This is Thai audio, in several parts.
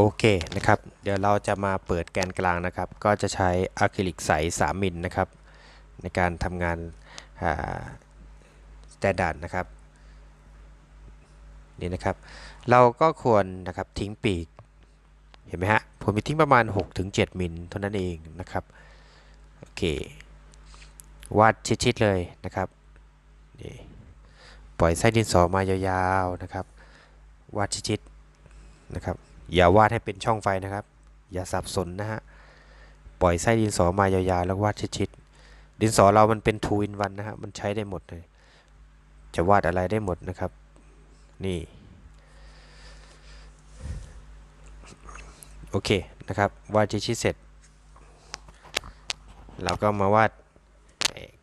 โอเคนะครับ เดี๋ยวเราจะมาเปิดแกนกลางนะครับ ก็จะใช้อะคริลิกใส 3 มิลนะครับ ในการทำงานสแตนดาร์ดนะครับนี่นะครับ เราก็ควรนะครับทิ้งปีก เห็นไหมฮะ ผมมีทิ้งประมาณ 6-7 มิลเท่านั้นเองนะครับ โอเค วาดชิดๆเลยนะครับนี่ปล่อยไส้ดินสอมายาวๆนะครับ วาดชิดๆนะครับ อย่าวาดให้เป็นช่องไฟนะครับ อย่าสับสนนะฮะ ปล่อยไส้ดินสอมายาวๆ แล้ววาดชิดๆ ดินสอเรามันเป็นทูอินวันนะฮะ มันใช้ได้หมดเลย จะวาดอะไรได้หมดนะครับ นี่ โอเคนะครับ วาดชิดๆเสร็จ เราก็มาวาด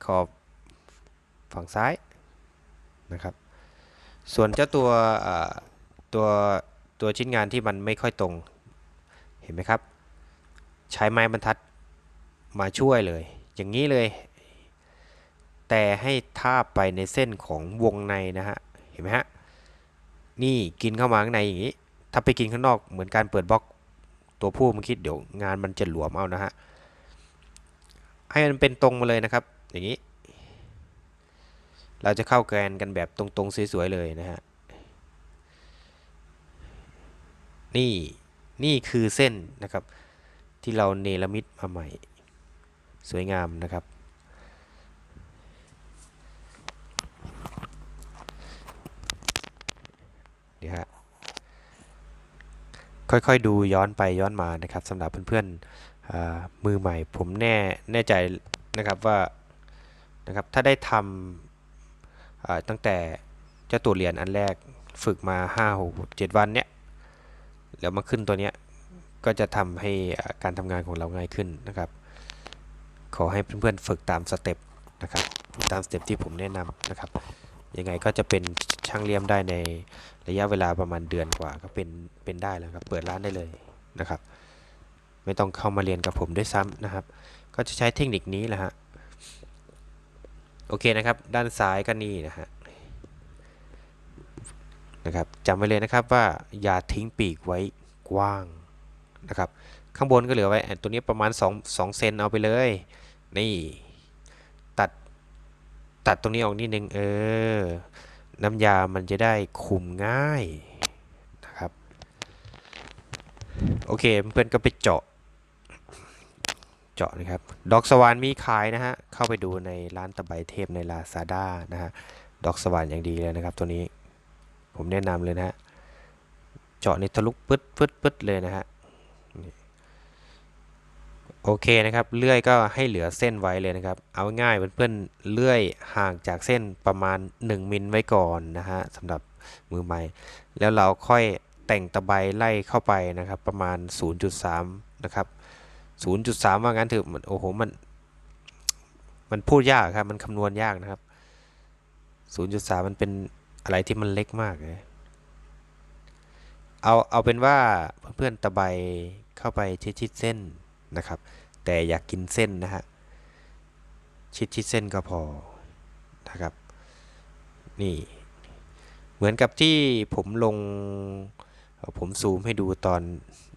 ขอบฝั่งซ้ายนะครับ ส่วนเจ้าตัวตัว ตัวชิ้นงานที่มันไม่ค่อยตรง เห็นไหมครับ ใช้ไม้บรรทัดมาช่วยเลย อย่างนี้เลย แต่ให้ทาบไปในเส้นของวงในนะฮะ เห็นไหมฮะ นี่กินเข้ามาข้างในอย่างนี้ ถ้าไปกินข้างนอกเหมือนการเปิดบล็อกตัวผู้มันคิดเดี๋ยวงานมันจะหลวมเอานะฮะ ให้มันเป็นตรงมาเลยนะครับ อย่างนี้ เราจะเข้าแกนกันแบบตรงๆสวยๆเลยนะฮะ นี่นี่คือเส้นนะครับ ที่เราเนรมิตมาใหม่ สวยงามนะครับนี่ฮะค่อยๆดูย้อนไปย้อนมานะครับสำหรับเพื่อนๆมือใหม่ ผมแน่แน่ใจนะครับว่านะครับถ้าได้ทำตั้งแต่เจ้าตัวเหรียญอันแรกฝึกมา 5 6 7 วันเนี้ย แล้วมาขึ้นตัวเนี้ยก็จะทำให้การทำงานของเราง่ายขึ้นนะครับ ขอให้เพื่อนๆฝึกตามสเต็ปนะครับตามสเต็ปที่ผมแนะนำนะครับยังไงก็จะเป็นช่างเลี่ยมได้ในระยะเวลาประมาณเดือนกว่าก็เป็นเป็นได้แล้วครับเปิดร้านได้เลยนะครับ ไม่ต้องเข้ามาเรียนกับผมด้วยซ้ำนะครับ ก็จะใช้เทคนิคนี้แหละฮะโอเคนะครับ ด้านซ้ายก็นี่นะฮะ นะครับจำไว้เลยนะครับว่าอย่าทิ้งปีกไว้กว้างนะครับ ข้างบนก็เหลือไว้ตัวนี้ประมาณ 2 2เซนเอาไปเลย นี่ตัดตัดตรงนี้ออกนิดนึงเออ น้ำยามันจะได้คุมง่ายนะครับ โอเคเพื่อนก็ไปเจาะ เจาะนะครับ ดอกสวานมีขายนะฮะ เข้าไปดูในร้านตะไบเทพในลาซาด้านะฮะ ดอกสวานอย่างดีเลยนะครับตัวนี้ ผมแนะนำเลยนะฮะ เจาะในทะลุปึ๊ดปึ๊ดปึ๊ดเลยนะฮะโอเคนะครับเลื่อยก็ให้เหลือเส้นไว้เลยนะครับ เอาง่ายเพื่อนๆเลื่อยห่างจากเส้นประมาณ 1 มิลไว้ก่อนนะฮะสำหรับมือใหม่ แล้วเราค่อยแต่งตะไบไล่เข้าไปนะครับ ประมาณ 0.3 นะครับ 0.3 ว่างั้นเถอะโอ้โหมัน มันพูดยากครับ มันคำนวณยากนะครับ 0.3 มันเป็น อะไรที่มันเล็กมากเลยเอาเอาเป็นว่าเพื่อนๆตะไบเข้าไปชิดๆเส้นนะครับ แต่อยากกินเส้นนะฮะชิดชิดเส้นก็พอนะครับ นี่เหมือนกับที่ผมลงผมซูมให้ดูตอน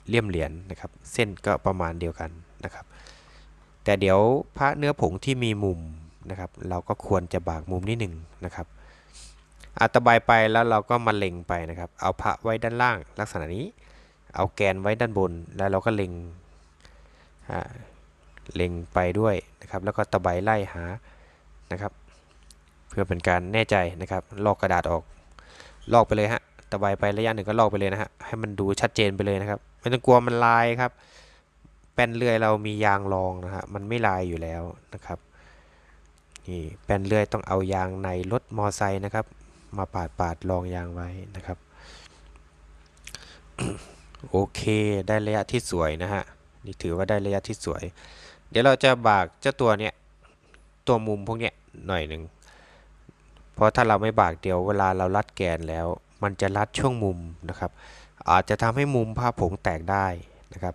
เลี่ยมเหรียญนนะครับ เส้นก็ประมาณเดียวกันนะครับ แต่เดี๋ยวพระเนื้อผงที่มีมุมนะครับ เราก็ควรจะบากมุมนิดหนึ่งนะครับ อัตบายไปแล้วเราก็มาเล็งไปนะครับ เอาพระไว้ด้านล่างลักษณะนี้ เอาแกนไว้ด้านบน แล้วเราก็เล็งเล็งไปด้วยนะครับ แล้วก็ตะไบไล่หานะครับ เพื่อเป็นการแน่ใจนะครับ ลอกกระดาษออก ลอกไปเลยฮะ ตะไบไประยะหนึ่งก็ลอกไปเลยนะฮะ ให้มันดูชัดเจนไปเลยนะครับ ไม่ต้องกลัวมันลายครับ แป้นเลื่อยเรามียางรองนะฮะ มันไม่ลายอยู่แล้วนะครับ นี่แป้นเลื่อยต้องเอายางในรถมอไซค์นะครับ มาปาดปาดรองยางไว้นะครับ โอเคได้ระยะที่สวยนะฮะนี่ถือว่าได้ระยะที่สวย เดี๋ยวเราจะบากเจ้าตัวเนี้ยตัวมุมพวกเนี้ยหน่อยหนึ่งเพราะถ้าเราไม่บากเดียวเวลาเราลัดแกนแล้ว มันจะลัดช่วงมุมนะครับ อาจจะทำให้มุมผ้าผงแตกได้นะครับ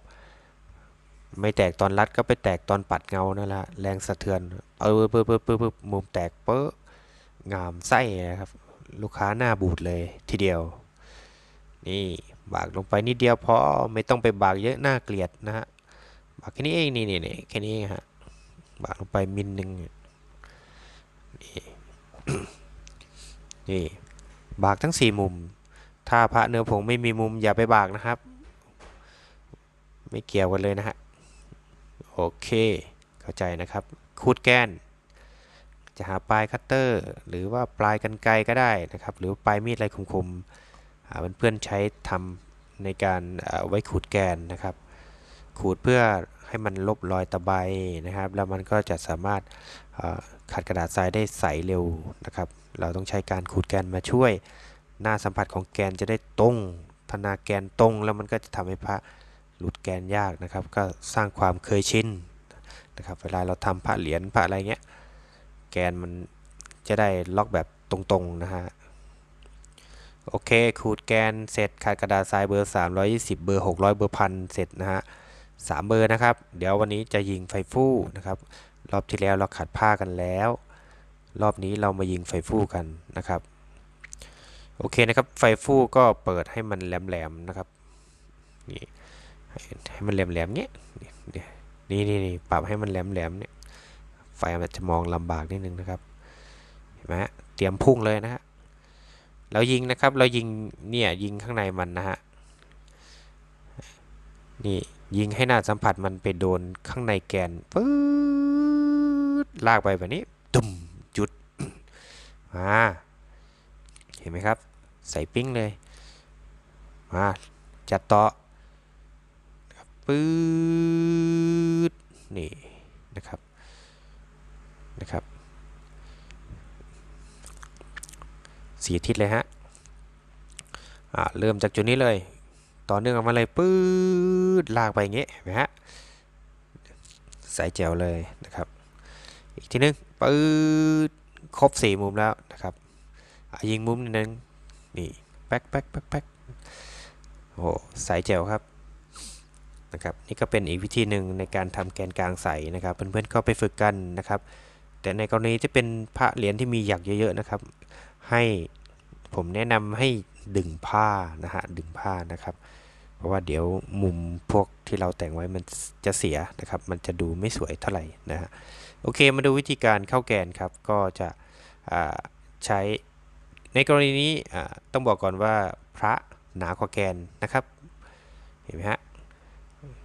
ไม่แตกตอนรัดก็ไปแตกตอนปัดเงานั่นแหละแรงสะเทือนเออปึ๊บปึ๊บปึ๊บมุมแตกเป๊ะงามไส้นะครับ ลูกค้าหน้าบูดเลยทีเดียว นี่บากลงไปนิดเดียวพอไม่ต้องไปบากเยอะหน่าเกลียดนะฮะบากแค่นี้เองนี่นี่นี่แค่นี้ฮะบากลงไปมิลหนึ่งนี่นี่บากทั้งสี่มุม ถ้าพระเนื้อผงไม่มีมุมอย่าไปบากนะครับ ไม่เกี่ยวกันเลยนะฮะโอเค เข้าใจนะครับคูดแกน จะหาปลายคัตเตอร์ หรือว่าปลายกันไกรก็ได้นะครับ หรือปลายมีดอะไรคมๆหาเพื่อนๆใช้ทำในการไว้ขูดแกนนะครับ ขูดเพื่อให้มันลบรอยตะไบนะครับ แล้วมันก็จะสามารถขัดกระดาษทรายได้ใสเร็วนะครับ เราต้องใช้การขูดแกนมาช่วย หน้าสัมผัสของแกนจะได้ตรงธนาแกนตรง แล้วมันก็จะทำให้พระหลุดแกนยากนะครับ ก็สร้างความเคยชินนะครับ เวลาเราทำพระเหรียญพระอะไรเงี้ย แกนมันจะได้ล็อกแบบตรงๆนะฮะ โอเคขูดแกนเสร็จขัดกระดาษทรายเบอร์ 320 เบอร์ 600 เบอร์พันเสร็จนะฮะสามเบอร์นะครับ เดี๋ยววันนี้จะยิงไฟฟู่นะครับ รอบที่แล้วเราขัดผ้ากันแล้ว รอบนี้เรามายิงไฟฟู่กันนะครับ โอเคนะครับ ไฟฟู่ก็เปิดให้มันแหลมๆนะครับ นี่ให้มันแหลมๆเนี้ย นี่นี่นี่ปรับให้มันแหลมๆเนี่ย ฟมันจะมองลำบากนิดนึงนะครับเห็นไหมเตรียมพุ่งเลยนะฮะเรายิงนะครับเรายิงเนี่ยยิงข้างในมันนะฮะนี่ยิงให้หน้าสัมผัสมันไปโดนข้างในแกนปื๊ดลากไปแบบนี้ตุ่มจุดมาเห็นไหมครับ ใส่ปิ้งเลยมาจัดต่อนะครับปื๊ดนี่นะครับ นะครับสีทิศเลยฮะอ่าเริ่มจากจุดนี้เลย ต่อเนื่องออกมาเลยปื๊ดลากไปอย่างเงี้ยนไหมฮะใส่แจวเลยนะครับ อีกทีนึงปื๊ดครบสี่มุมแล้วนะครับยิงมุมนิดนึงนี่แป๊กแป๊กแป๊กแป๊กโอ้ใส่แจวครับนะครับ นี่ก็เป็นอีกวิธีหนึ่งในการทำแกนกลางใสนะครับ เพื่อนๆก็ไปฝึกกันนะครับ แต่ในกรณีที่เป็นพระเหรียญที่มีหยักเยอะๆนะครับ ให้ผมแนะนำให้ดึงผ้านะฮะดึงผ้านะครับ เพราะว่าเดี๋ยวมุมพวกที่เราแต่งไว้มันจะเสียนะครับ มันจะดูไม่สวยเท่าไหร่นะฮะโอเคมาดูวิธีการเข้าแกนครับ ก็จะใช้ในกรณีนี้ต้องบอกก่อนว่าพระหนากว่าแกนนะครับเห็นไหมฮะ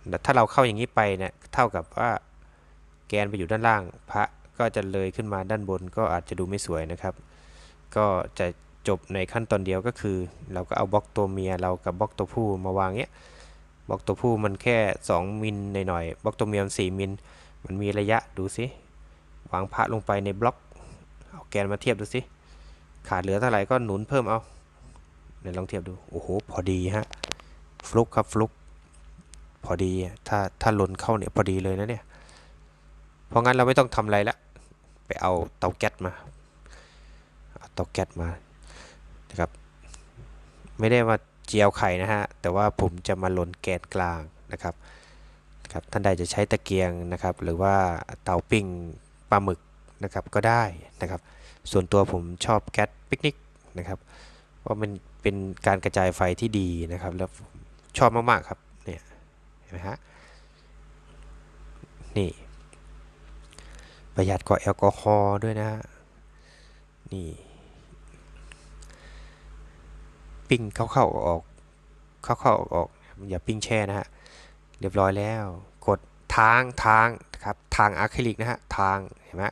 แต่ถ้าเราเข้าอย่างนี้ไปเนี่ยเท่ากับว่าแกนไปอยู่ด้านล่างพระ ก็จะเลยขึ้นมาด้านบนก็อาจจะดูไม่สวยนะครับ ก็จะจบในขั้นตอนเดียวก็คือ เราก็เอาบล็อกตัวเมียเรากับบล็อกตัวผู้มาวางเนี้ยบล็อกตัวผู้มันแค่ 2 มิลหน่อยๆบล็อกตัวเมียมัน4มิลมันมีระยะดูสิวางพระลงไปในบล็อกเอาแกนมาเทียบดูสิขาดเหลือเท่าไหร่ก็หนุนเพิ่มเอาเดี๋ยวลองเทียบดูโอ้โหพอดีฮะฟลุกครับฟลุกพอดีถ้าถ้าหล่นเข้าเนี่ยพอดีเลยนะเนี่ยเพราะงั้นเราไม่ต้องทำอะไรละ ไปเอาเตาแก๊สมาเอาเตาแก๊สมานะครับ ไม่ได้มาเจียวไข่นะฮะ แต่ว่าผมจะมาลนแกนกลางนะครับนะครับท่านใดจะใช้ตะเกียงนะครับ หรือว่าเตาปิ้งปลาหมึกนะครับก็ได้นะครับ ส่วนตัวผมชอบแก๊สปิกนิกนะครับเพราะมันเป็นการกระจายไฟที่ดีนะครับ แล้วชอบมากๆครับเนี่ยเห็นไหมฮะนี่ ประหยัดกว่าแอลกอฮอล์ด้วยนะฮะนี่ปิ้งเข้าๆออกเข้าๆออกอย่าปิ้งแช่นะฮะเรียบร้อยแล้ว กดทางทางนะครับทางอะคริลิกนะฮะทางเห็นไหม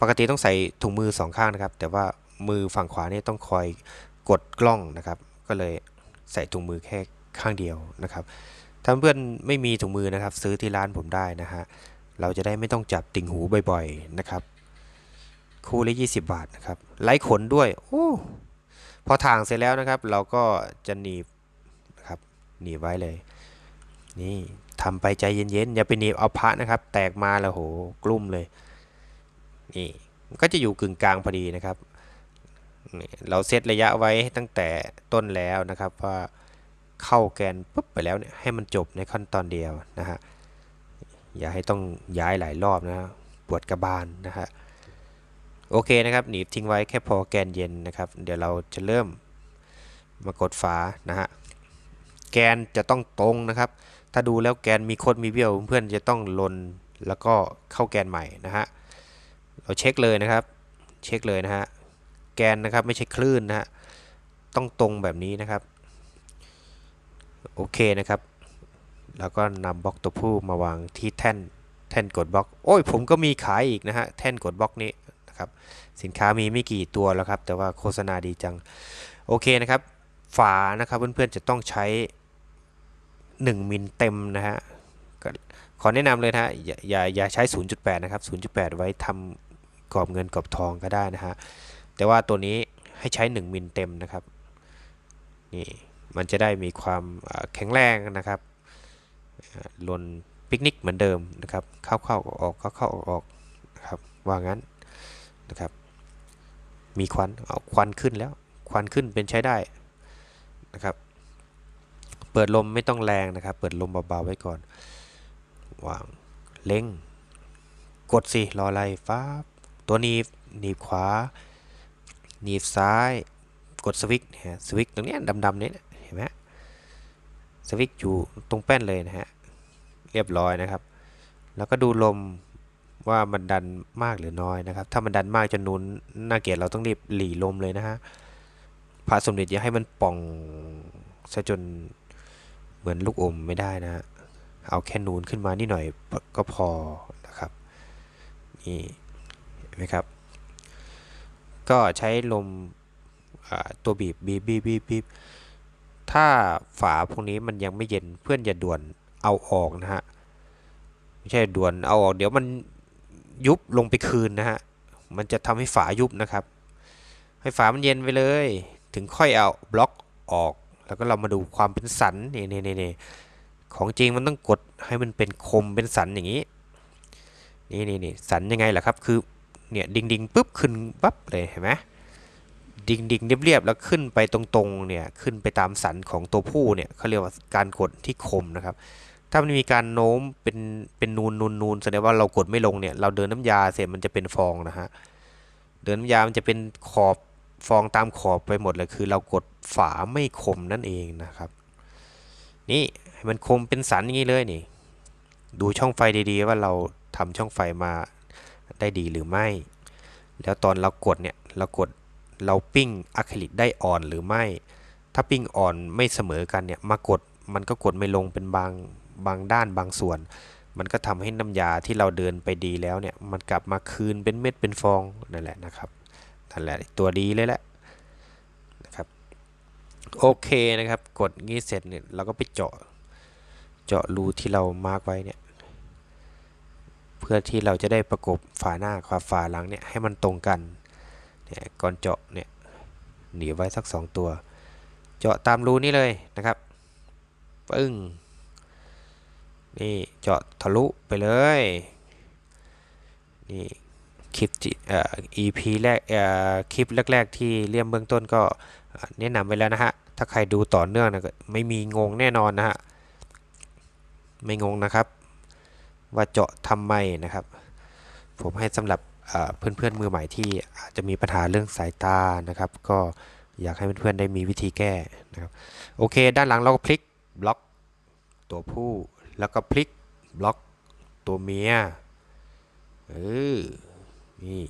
ปกติต้องใส่ถุงมือสองข้างนะครับ แต่ว่ามือฝั่งขวานี่ต้องคอยกดกล้องนะครับ ก็เลยใส่ถุงมือแค่ข้างเดียวนะครับถ้าเพื่อนไม่มีถุงมือนะครับ ซื้อที่ร้านผมได้นะฮะ เราจะได้ไม่ต้องจับติ่งหูบ่อยๆนะครับคู่ละ20 บาทนะครับไร้ขนด้วยโอ้พอทางเสร็จแล้วนะครับ เราก็จะหนีบนะครับหนีบไว้เลย นี่ทำไปใจเย็นๆอย่าไปหนีบเอาพระนะครับ แตกมาแล้วโหกลุ่มเลยนี่ก็จะอยู่กึ่งกลางพอดีนะครับ เราเซตระยะไว้ตั้งแต่ต้นแล้วนะครับว่าเข้าแกนปุ๊บไปแล้วเนี่ยให้มันจบในขั้นตอนเดียวนะฮะ อย่าให้ต้องย้ายหลายรอบนะปวดกระบาลนะฮะโอเคนะครับหนีบทิ้งไว้แค่พอแกนเย็นนะครับ เดี๋ยวเราจะเริ่มมากดฝานะฮะแกนจะต้องตรงนะครับ ถ้าดูแล้วแกนมีคดมีเบี้ยวเพื่อนๆจะต้องลนแล้วก็เข้าแกนใหม่นะฮะเราเช็คเลยนะครับ เช็คเลยนะฮะแกนนะครับไม่ใช่คลื่นนะฮะต้องตรงแบบนี้นะครับ โอเคนะครับ แล้วก็นำบล็อกตัวผู้มาวางที่แท่นแท่นกดบล็อก โอ้ยผมก็มีขายอีกนะฮะแท่นกดบล็อกนี้นะครับสินค้ามีไม่กี่ตัวแล้วครับ แต่ว่าโฆษณาดีจัง โอเคนะครับ ฝานะครับเพื่อนๆจะต้องใช้ 1มิลเต็มนะฮะขอแนะนำเลยนะฮะอย่าอย่าอย่าใช้ 0.8 นะครับ 0.8 ไว้ทำกรอบเงินกรอบทองก็ได้นะฮะแต่ว่าตัวนี้ให้ใช้ 1มิลเต็มนะครับนี่มันจะได้มีความแข็งแรงนะครับ ลนปิกนิกเหมือนเดิมนะครับ เข้าเข้าออกกเข้าเข้าออกออกนะครับว่างั้นนะครับ มีควันเอาควันขึ้นแล้ว ควันขึ้นเป็นใช้ได้นะครับ เปิดลมไม่ต้องแรงนะครับ เปิดลมเบาๆไว้ก่อนวางเล็งกดสิรออะไรฟ้าบตัวหนีบหนีบขวา หนีบซ้าย กดสวิตช์นะฮะสวิตช์ตรงนี้ดำๆเนี่ยเห็นไหม สวิตช์อยู่ตรงแป้นเลยนะฮะ เรียบร้อยนะครับ แล้วก็ดูลมว่ามันดันมากหรือน้อยนะครับ ถ้ามันดันมากจนนูนน่าเกียดเราต้องรีบหลีลมเลยนะฮะพระสมเด็จอย่าให้มันป่องซะจนเหมือนลูกอมไม่ได้นะฮะ เอาแค่นูนขึ้นมานิดหน่อยก็พอนะครับนี่เห็นไหมครับ ก็ใช้ลมตัวบีบบีบบีบบีบบีบ ถ้าฝาพวกนี้มันยังไม่เย็นเพื่อนอย่าด่วนเอาออกนะฮะไม่ใช่ด่วนเอาออกเดี๋ยวมันยุบลงไปคืนนะฮะมันจะทำให้ฝายุบนะครับ ให้ฝามันเย็นไปเลย ถึงค่อยเอาบล็อกออก แล้วก็เรามาดูความเป็นสันนี่นี่นี่นี่ของจริงมันต้องกดให้มันเป็นคมเป็นสันอย่างนี้นี่นี่นี่สันยังไงล่ะครับ คือเนี่ยดิงดิงปุ๊บขึ้นปั๊บเลยเห็นไหม ดิ่งดิ่งเรียบเรียบๆแล้วขึ้นไปตรงๆเนี่ยขึ้นไปตามสันของตัวผู้เนี่ยเขาเรียกว่าการกดที่คมนะครับ ถ้ามันมีการโน้มเป็นเป็นนูนนูนนูนแสดงว่าเรากดไม่ลงเนี่ยเราเดินน้ำยาเสร็จมันจะเป็นฟองนะฮะเดินน้ำยามันจะเป็นขอบฟองตามขอบไปหมดเลยคือ เรากดฝาไม่คมนั่นเองนะครับ นี่ให้มันคมเป็นสันอย่างนี้เลยนี่ดูช่องไฟดีๆว่าเราทำช่องไฟมาได้ดีหรือไม่ แล้วตอนเรากดเนี่ยเรากด เราปิ้งอะคริลิกได้อ่อนหรือไม่ ถ้าปิ้งอ่อนไม่เสมอกันเนี่ยมากดมันก็กดไม่ลงเป็นบางบางด้านบางส่วน มันก็ทำให้น้ำยาที่เราเดินไปดีแล้วเนี่ยมันกลับมาคืนเป็นเม็ดเป็นฟองนั่นแหละนะครับนั่นแหละตัวดีเลยแหละนะครับโอเคนะครับกดงี้เสร็จเนี่ยเราก็ไปเจาะเจาะรูที่เรามาร์กไว้เนี่ยเพื่อที่เราจะได้ประกบฝาหน้ากับฝาหลังเนี่ยให้มันตรงกัน เนี่ยก่อนเจาะเนี่ยหนีไว้สักสองตัว เจาะตามรูนี้เลยนะครับปึ้งนี่เจาะทะลุไปเลยนี่คลิปจีเอ่อ EP แรกเอ่อคลิปแรก ๆ ที่เลี่ยมเบื้องต้นก็แนะนำไว้แล้วนะฮะถ้าใครดูต่อเนื่องนะก็ไม่มีงงแน่นอนนะฮะไม่งงนะครับ ว่าเจาะทำไมนะครับ ผมให้สำหรับ เอ่อเพื่อนๆมือใหม่ที่อาจจะมีปัญหาเรื่องสายตานะครับ ก็อยากให้เพื่อนๆได้มีวิธีแก้นะครับโอเค ด้านหลังเราก็พลิกบล็อกตัวผู้แล้วก็พลิกบล็อกตัวเมียเออนี่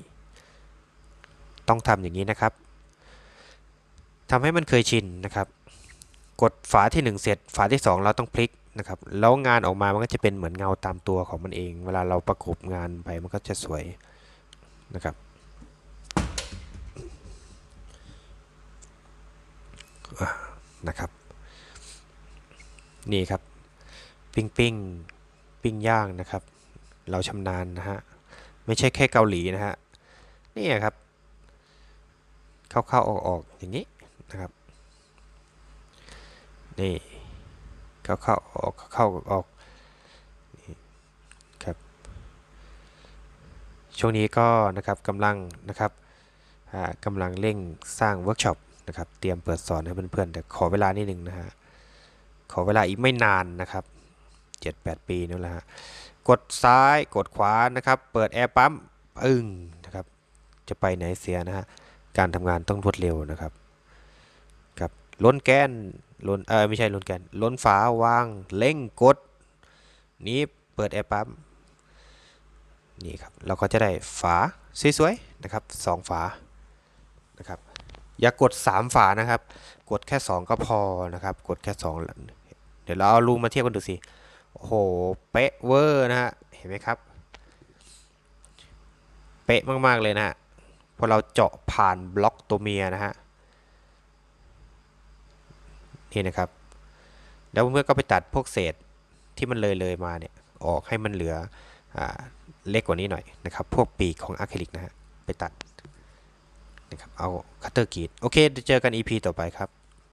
ต้องทำอย่างนี้นะครับทำให้มันเคยชินนะครับ กดฝาที่ 1 เสร็จ ฝาที่ 2 เราต้องพลิกนะครับ แล้วงานออกมามันก็จะเป็นเหมือนเงาตามตัวของมันเอง เวลาเราประกบงานไปมันก็จะสวย นะครับนะครับ นี่ครับ ปิ้งปิ้งปิ้งย่างนะครับ เราชำนาญนะฮะ ไม่ใช่แค่เกาหลีนะฮะ นี่ครับ เข้าเข้าออกออย่างนี้นะครับ นี่ เข้าเข้าออกเข้าออกนี่ครับ ช่วงนี้ก็นะครับกำลังนะครับอ่ากำลังเร่งสร้างเวิร์กช็อปนะครับเตรียมเปิดสอนให้เพื่อนๆแต่ขอเวลานิดนึงนะฮะขอเวลาอีกไม่นานนะครับ 7-8 ปีนั่นแหละฮะกดซ้ายกดขวานะครับ เปิดแอร์ปั๊มอึ้งนะครับ จะไปไหนเสียนะฮะการทำงานต้องรวดเร็วนะครับครับล้นแกนล้นเออไม่ใช่ล้นแกนล้นฝาวางเร่งกดนี้เปิดแอร์ปั๊ม นี่ครับเราก็จะได้ฝาสวยๆนะครับสองฝานะครับอย่ากด 3 ฝานะครับ กดแค่ 2 ก็พอนะครับ กดแค่ 2 เดี๋ยวเราเอารูมาเทียบกันดูสิโอ้โหเป๊ะเวอร์นะฮะเห็นไหมครับ เป๊ะมากๆเลยนะฮะพอเราเจาะผ่านบล็อกตัวเมียนะฮะนี่นะครับแล้วเพื่อนก็ไปตัดพวกเศษที่มันเลยเลยมาเนี่ยออกให้มันเหลืออา เล็กกว่านี้หน่อยนะครับ พวกปีกของอะคริลิกนะฮะ ไปตัดนะครับ เอาคัตเตอร์กรีด โอเคเจอกัน EP ต่อไปครับ